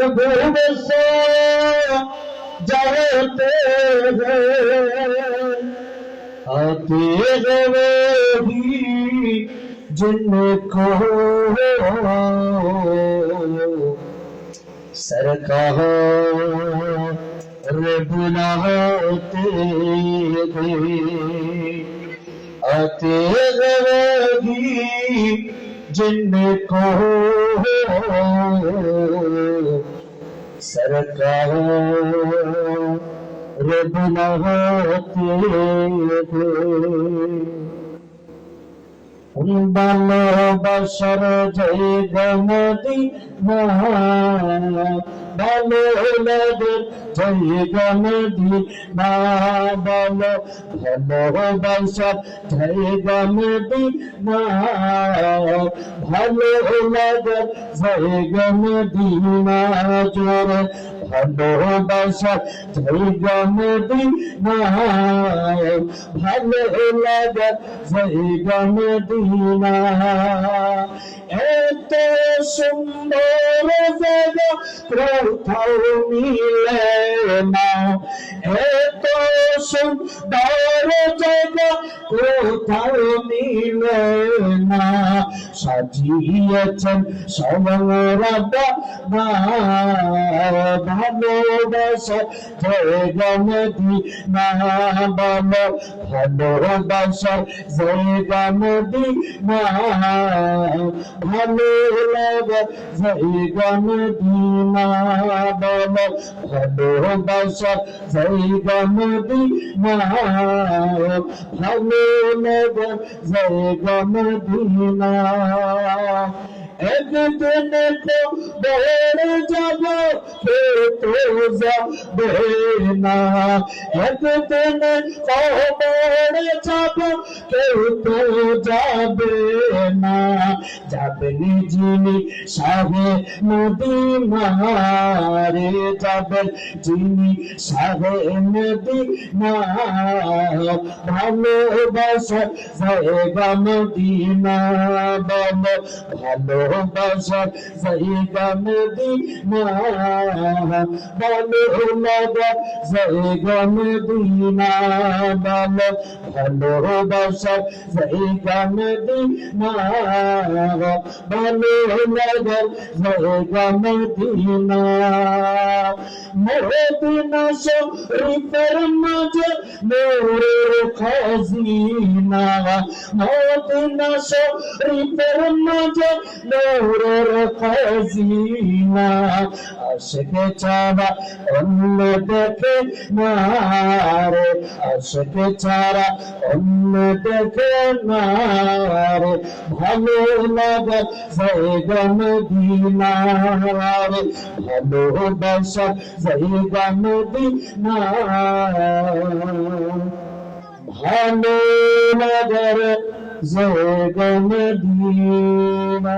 को से जाते हैं आते रहे जिनको सरकार बुलाते आते रहे जिनको सरकार रे बिना होते ভালোবাসার জায়গামদি না ভালো লাগে জায়গামদি না বলো ভালোবাসার জায়গামদি না ভালো লাগে জায়গামদি না জোরে ভালোবাসার জায়গামদি না ভালো লাগে জায়গামদিনা এত সুন্দর জায়গা কোথাও মিলে না এত সুন্দর জায়গা কোথাও মিলে না। সাজিয়েছেন সমরদা না ভালোবাসা জায়গা নদী না বলো ভালোবাসা জায়গা নদী না ভালো লাগা জায়গা নদী না বলো ভালোবাসা জায়গা না ভালো লাগা জায়গা নদী না তো বেড়ে যাব তো যাবে না একদিন কবরে যাব কেউ তো যাবে না যাবেন যিনি সাহে নদী মারে যাবেন যিনি সাহে নদী না ভালোবাসা জায়গা মদিনা বলো ভালোবাসার জায়গা মদিনা। ভালো লাগা জায়গা মদিনা বলো ভালোবাসার জায়গা মদিনা। ভালো লাগা জায়গা মদিনা মদিনা শরীফের মাঝে নূরের খাজিনা মদিনা শরীফের মাঝে নূরের খাজিনা আশকে ছাড়া অন্য দেখে না রে আশকে ছাড়া অন্য দেখে না রে ভালো লাগা জায়গা মদিনা রে ভালোবাসা জায়গা মদিনা ভালো লাগার জায়গা মদিনা